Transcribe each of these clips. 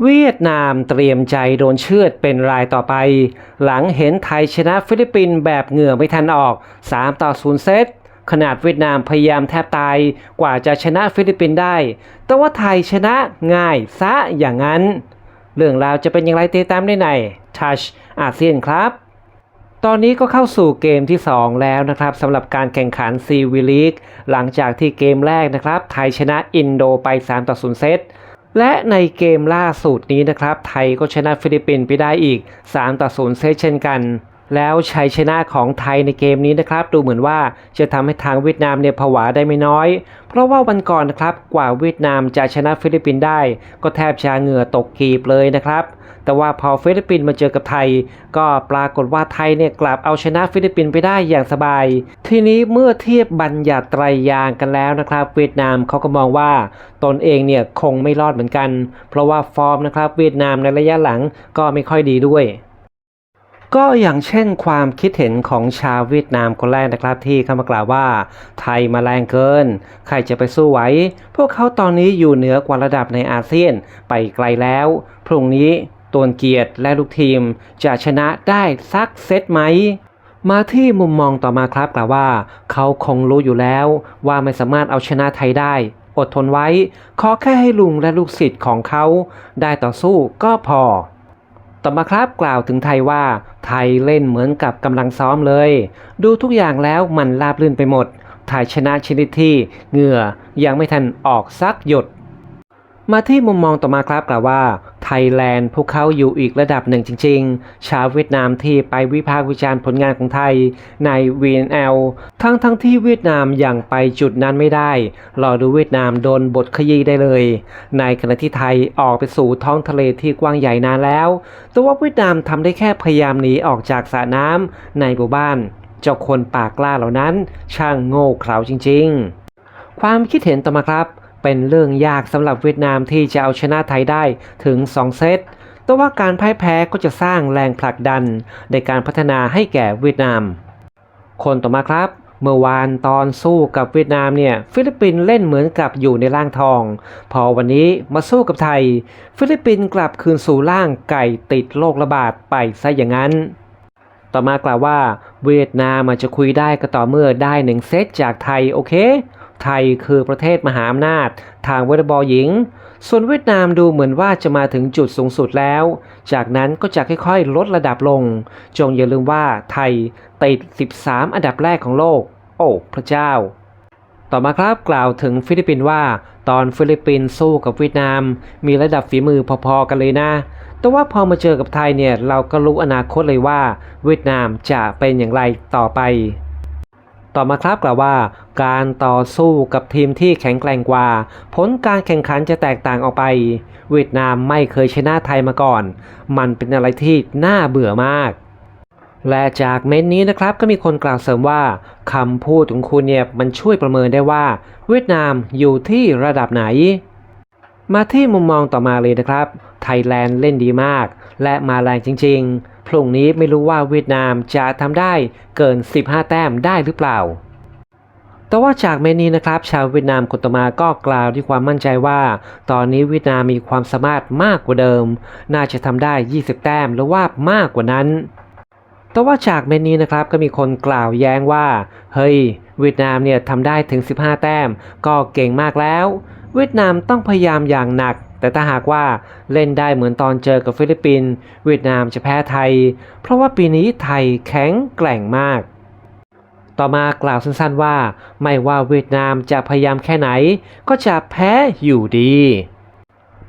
เวียดนามเตรียมใจโดนเชือดเป็นรายต่อไป หลังเห็นไทยชนะฟิลิปปินส์แบบเหงื่อไม่ทันออก 3 ต่อ 0 เซตขนาดเวียดนามพยายามแทบตายกว่าจะชนะฟิลิปปินส์ได้ แต่ว่าไทยชนะง่ายซะอย่างนั้น เรื่องราวจะเป็นอย่างไรติดตามได้ใน Touch อาเซียนครับ ตอนนี้ก็เข้าสู่เกมที่ 2 แล้วนะครับสำหรับการแข่งขันซีวีลีกหลังจากที่เกมแรกนะครับ ไทยชนะอินโดไป 3 ต่อ 0 เซต และในเกมล่าสุดนี้นะครับ ไทยก็ชนะฟิลิปปินส์ไปได้อีก 3 ต่อ 0 เซตเช่นกัน แล้วชัยชนะของไทยในเกมนี้นะครับ ดูเหมือนว่าจะทำให้ทางเวียดนามเนี่ยผวาได้ไม่น้อย เพราะว่าวันก่อนนะครับ กว่าเวียดนามจะชนะฟิลิปปินส์ได้ ก็แทบชาเหงื่อตกกีบเลยนะครับ แต่ว่าพอฟิลิปปินส์มาเจอกับไทย ก็ปรากฏว่าไทยเนี่ยกลับเอาชนะฟิลิปปินส์ไปได้อย่างสบาย ทีนี้เมื่อเทียบบัญญัติไตรยางกันแล้วนะครับ เวียดนามเขาก็มองว่าตนเองเนี่ยคงไม่รอดเหมือนกัน เพราะว่าฟอร์มนะครับเวียดนามในระยะหลังก็ไม่ค่อยดีด้วยก็อย่างเช่นความคิดเห็นของชาวเวียดนามคนแรกนะครับ ที่เข้ามากล่าวว่า ไทยมาแรงเกิน ใครจะไปสู้ไหว พวกเขาตอนนี้อยู่เหนือกว่าระดับในอาเซียนไปไกลแล้ว พรุ่งนี้ ตวนเกียรติและลูกทีมจะชนะได้สักเซตไหม มาที่มุมมองต่อมาครับกล่าวว่า เขาคงรู้อยู่แล้วว่าไม่สามารถเอาชนะไทยได้ อดทนไว้ ขอแค่ให้ลุงและลูกศิษย์ของเขา ได้ต่อสู้ก็พอ ต่อมาครับกล่าวถึงไทยว่า ไทยเล่นเหมือนกับกำลังซ้อมเลย ดูทุกอย่างแล้วมันราบรื่นไปหมด ไทยชนะชนิดที่เหงื่อยังไม่ทันออกซักหยด มาที่มุมมองต่อมาครับกล่าวว่าไทยแลนด์พวกเขาอยู่อีกระดับหนึ่งจริง ๆ ชาวเวียดนามที่ไปวิพากษ์วิจารณ์ผลงานของไทยใน VNL ทั้งทั้งๆที่เวียดนามยังไปจุดนั้นไม่ได้ รอดูเวียดนามโดนบทขยี้ได้เลย ในขณะที่ไทยออกไปสู่ท้องทะเลที่กว้างใหญ่นานแล้วแต่ว่าเวียดนามทำได้แค่พยายามหนีออกจากสระน้ำในหมู่บ้าน เจ้าคนปากกล้าเหล่านั้น ช่างโง่เขลาจริง ๆ ความคิดเห็นต่อมาครับ เป็นเรื่องยากสำหรับเวียดนามที่จะเอาชนะไทยได้ถึง 2 เซตแต่ว่าการพ่ายแพ้ก็จะสร้างแรงผลักดันในการพัฒนาให้แก่เวียดนาม คนต่อมาครับเมื่อวานตอนสู้กับเวียดนามเนี่ยฟิลิปปินส์เล่นเหมือนกับอยู่ในร่างทอง พอวันนี้มาสู้กับไทย ฟิลิปปินส์กลับคืนสู่ร่างไก่ติดโรคระบาดไปซะอย่างนั้น ต่อมากล่าวว่าเวียดนามอาจจะคุยได้ก็ต่อเมื่อได้หนึ่งเซตจากไทยโอเค ไทยคือประเทศมหาอำนาจ ทางวอลเลย์บอลหญิง ส่วนเวียดนามดูเหมือนว่าจะมาถึงจุดสูงสุดแล้ว จากนั้นก็จะค่อยๆ ลดระดับลง จงอย่าลืมว่าไทยติด 13 อันดับแรกของโลก โอ้ พระเจ้า ต่อมาครับกล่าวถึงฟิลิปปินส์ว่า ตอนฟิลิปปินส์สู้กับเวียดนาม มีระดับฝีมือพอๆกันเลยนะแต่ว่าพอมาเจอกับไทยเนี่ยเราก็รู้อนาคตเลยว่า เวียดนามจะเป็นอย่างไรต่อไป ต่อมาครับกล่าวว่า การต่อสู้กับทีมที่แข็งแกร่งกว่า ผลการแข่งขันจะแตกต่างออกไป เวียดนามไม่เคยชนะไทยมาก่อน มันเป็นอะไรที่น่าเบื่อมาก และจากเม้นนี้นะครับก็มีคนกล่าวเสริมว่าคำพูดของคุณเนี่ยมันช่วยประเมินได้ว่า เวียดนามอยู่ที่ระดับไหน มาที่มุมมองต่อมาเลยนะครับ ไทยแลนด์เล่นดีมาก และมาแรงจริง ๆ พรุ่งนี้ไม่รู้ว่าเวียดนามจะทำได้เกิน 15 แต้มได้หรือเปล่า แต่ว่าจากเมนี้นะครับ ชาวเวียดนามคนต่อมาก็กล่าวด้วยความมั่นใจว่า ตอนนี้เวียดนามมีความสามารถมากกว่าเดิม น่าจะทำได้ 20 แต้มหรือว่ามากกว่านั้นแต่ว่าจากเมนนี้นะครับก็มีคนกล่าวแย้งว่า เฮ้ย เวียดนามเนี่ยทำได้ถึง 15 แต้ม ก็เก่งมากแล้ว เวียดนามต้องพยายามอย่างหนัก แต่ถ้าหากว่าเล่นได้เหมือนตอนเจอกับฟิลิปปินส์เวียดนามจะแพ้ไทย เพราะว่าปีนี้ไทยแข็งแกร่งมาก ต่อมากล่าวสั้นๆว่า ไม่ว่าเวียดนามจะพยายามแค่ไหน ก็จะแพ้อยู่ดี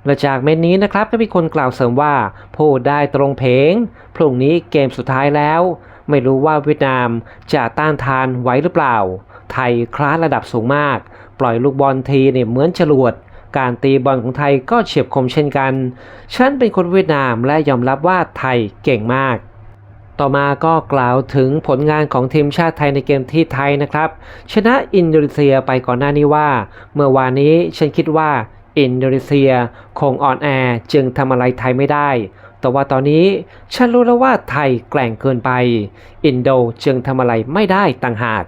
และจากเม็ดนี้นะครับก็มีคนกล่าวเสริมว่าพูดได้ตรงเพงพรุ่งนี้เกมสุดท้ายแล้ว ไม่รู้ว่าเวียดนามจะต้านทานไหวหรือเปล่า ไทยคลาสระดับสูงมาก ปล่อยลูกบอลทีเนี่ยเหมือนจรวด การตีบอลของไทยก็เฉียบคมเช่นกัน ฉันเป็นคนเวียดนามและยอมรับว่าไทยเก่งมาก ต่อมาก็กล่าวถึงผลงานของทีมชาติไทยในเกมที่ไทยนะครับ ชนะอินโดนีเซียไปก่อนหน้านี้ว่า เมื่อวานนี้ฉันคิดว่าอินโดนีเซียคงอ่อนแอจึงทำอะไรไทยไม่ได้ แต่ว่าตอนนี้ฉันรู้แล้วว่าไทยแกร่งเกินไป อินโดจึงทำอะไรไม่ได้ต่างหาก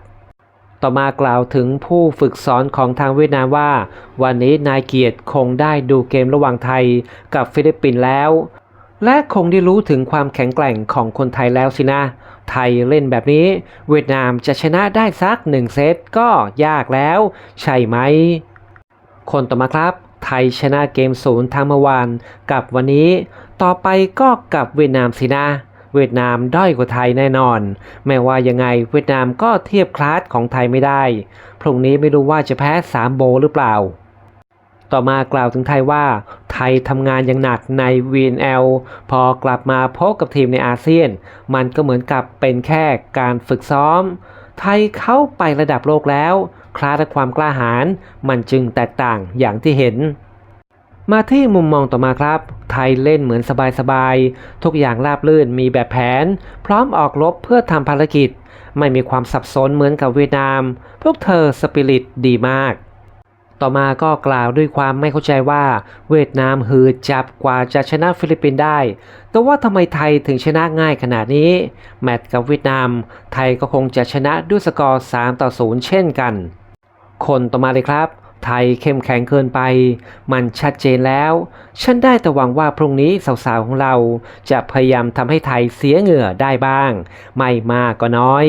ต่อมากล่าวถึงผู้ฝึกสอนของทางเวียดนามว่า วันนี้นายเกียรติคงได้ดูเกมระหว่างไทยกับฟิลิปปินส์แล้ว และคงได้รู้ถึงความแข็งแกร่งของคนไทยแล้วสินะ ไทยเล่นแบบนี้ เวียดนามจะชนะได้สักหนึ่งเซตก็ยากแล้ว ใช่ไหม คนต่อมาครับ ไทยชนะเกมศูนย์ทางเมื่อวานกับวันนี้ ต่อไปก็กับเวียดนามสินะ เวียดนามด้อยกว่าไทยแน่นอนไม่ว่ายังไงเวียดนามก็เทียบคลาสของไทยไม่ได้ พรุ่งนี้ไม่รู้ว่าจะแพ้ 3 โบหรือเปล่า ต่อมากล่าวถึงไทยว่า ไทยทำงานอย่างหนักใน VNL พอกลับมาพบกับทีมในอาเซียน มันก็เหมือนกับเป็นแค่การฝึกซ้อม ไทยเข้าไประดับโลกแล้ว คลาสและความกล้าหาญมันจึงแตกต่างอย่างที่เห็น มาที่มุมมองต่อมาครับ ไทยเล่นเหมือนสบายๆ ทุกอย่างราบรื่นมีแบบแผน พร้อมออกรบเพื่อทำภารกิจ ไม่มีความสับสนเหมือนกับเวียดนาม พวกเธอสปิริตดีมาก ต่อมาก็กล่าวด้วยความไม่เข้าใจว่าเวียดนามหืดจับกว่าจะชนะฟิลิปปินส์ได้ แต่ว่าทำไมไทยถึงชนะง่ายขนาดนี้ แมตช์กับเวียดนาม ไทยก็คงจะชนะด้วยสกอร์ 3 ต่อ 0 เช่นกัน คนต่อมาเลยครับไทยเข้มแข็งเกินไป มันชัดเจนแล้ว ฉันได้แต่หวังว่าพรุ่งนี้สาวๆของเรา จะพยายามทำให้ไทยเสียเหงื่อได้บ้าง ไม่มากก็น้อย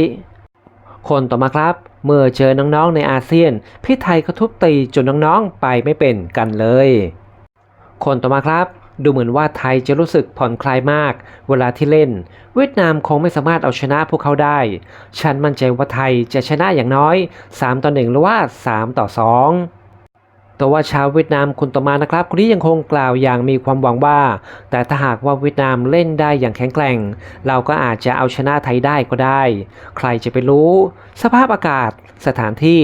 คนต่อมาครับ เมื่อเจอน้องๆในอาเซียน พี่ไทยก็ทุบตีจนน้องๆไปไม่เป็นกันเลย คนต่อมาครับดูเหมือนว่าไทยจะรู้สึกผ่อนคลายมาก เวลาที่เล่น เวียดนามคงไม่สามารถเอาชนะพวกเขาได้ ฉันมั่นใจว่าไทยจะชนะอย่างน้อย 3 ต่อ 1 หรือว่า 3 ต่อ 2 แต่ว่าชาวเวียดนามคนต่อมานะครับคนนี้ยังคงกล่าวอย่างมีความหวังว่า แต่ถ้าหากว่าเวียดนามเล่นได้อย่างแข็งแกร่ง เราก็อาจจะเอาชนะไทยได้ก็ได้ ใครจะไปรู้ สภาพอากาศ สถานที่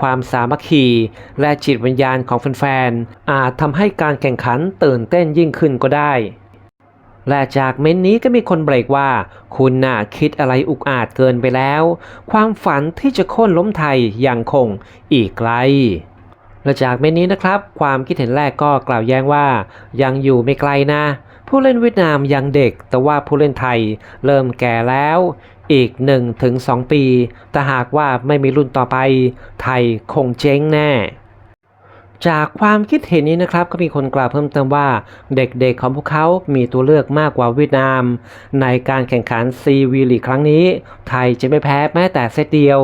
ความสามัคคี และจิตวิญญาณของแฟนๆอาจทำให้การแข่งขันตื่นเต้นยิ่งขึ้นก็ได้และจากเม้นนี้ก็มีคนเบรกว่า คุณน่ะคิดอะไรอุกอาจเกินไปแล้ว ความฝันที่จะโค่นล้มไทยยังคงอีกไกล และจากเมนนี้นะครับ ความคิดเห็นแรกก็กล่าวแย้งว่า ยังอยู่ไม่ไกลนะ ผู้เล่นเวียดนามยังเด็ก แต่ว่าผู้เล่นไทยเริ่มแก่แล้วอีก 1-2 ปี แต่หากว่าไม่มีรุ่นต่อไป ไทยคงเจ๊งแน่ จากความคิดเห็นนี้นะครับก็มีคนกล่าวเพิ่มเติมว่า เด็กๆของพวกเขา มีตัวเลือกมากกว่าเวียดนาม ในการแข่งขันซีวีลีครั้งนี้ ไทยจะไม่แพ้แม้แต่เซตเดียว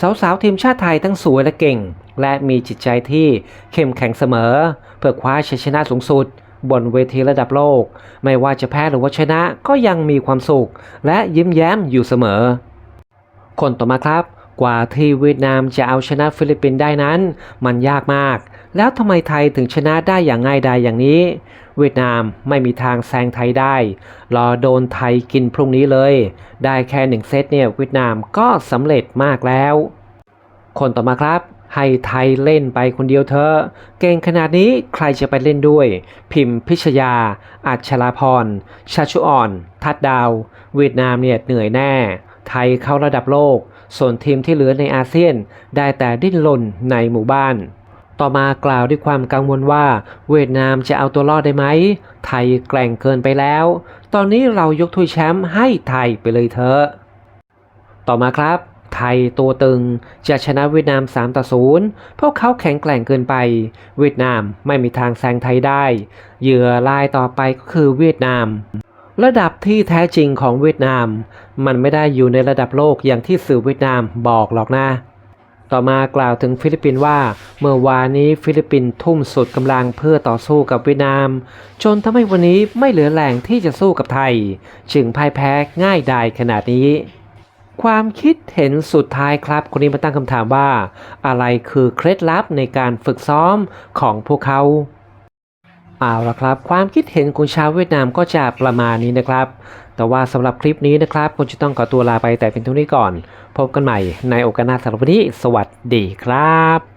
สาวๆทีมชาติไทยทั้งสวยและเก่ง และมีจิตใจที่เข้มแข็งเสมอ เพื่อคว้าชัยชนะสูงสุด บนเวทีระดับโลก ไม่ว่าจะแพ้หรือว่าชนะก็ยังมีความสุข และยิ้มแย้มอยู่เสมอ คนต่อมาครับ กว่าที่เวียดนามจะเอาชนะฟิลิปปินส์ได้นั้น มันยากมาก แล้วทำไมไทยถึงชนะได้อย่างง่ายดายอย่างนี้ เวียดนามไม่มีทางแซงไทยได้ รอโดนไทยกินพรุ่งนี้เลย ได้แค่หนึ่งเซตเนี่ยเวียดนามก็สำเร็จมากแล้ว คนต่อมาครับ ให้ไทยเล่นไปคนเดียวเถอเก่งขนาดนี้ใครจะไปเล่นด้วย พิมพ์พิชยา อัชราพร ชาชุอ่อน ทัดดาว เวียดนามเนี่ยเหนื่อยแน่ ไทยเข้าระดับโลก ส่วนทีมที่เหลือในอาเซียน ได้แต่ดิ้นรนในหมู่บ้าน ต่อมากล่าวด้วยความกังวลว่า เวียดนามจะเอาตัวรอดได้ไหม ไทยแกร่งเกินไปแล้ว ตอนนี้เรายกถ้วยแชมป์ให้ไทยไปเลยเถอะ ต่อมาครับ ไทยตัวตึงจะชนะเวียดนาม 3 ต่อ 0 พวกเขาแข็งแกร่งเกินไป เวียดนามไม่มีทางแซงไทยได้ เหยื่อรายต่อไปก็คือเวียดนาม ระดับที่แท้จริงของเวียดนาม มันไม่ได้อยู่ในระดับโลกอย่างที่สื่อเวียดนามบอกหรอกนะต่อมากล่าวถึงฟิลิปปินส์ว่า เมื่อวานนี้ฟิลิปปินส์ทุ่มสุดกำลังเพื่อต่อสู้กับเวียดนาม จนทำให้วันนี้ไม่เหลือแหล่งที่จะสู้กับไทย จึงพ่ายแพ้ง่ายดายขนาดนี้ ความคิดเห็นสุดท้ายครับคนนี้มาตั้งคำถามว่า อะไรคือเคล็ดลับในการฝึกซ้อมของพวกเขาเอาละครับ ความคิดเห็นของชาวเวียดนามก็จะประมาณนี้นะครับ แต่ว่าสำหรับคลิปนี้นะครับคุณจะต้องขอตัวลาไปแต่เป็นเท่านี้ก่อน พบกันใหม่ในโอกาสหน้าสำหรับวันนี้ สวัสดีครับ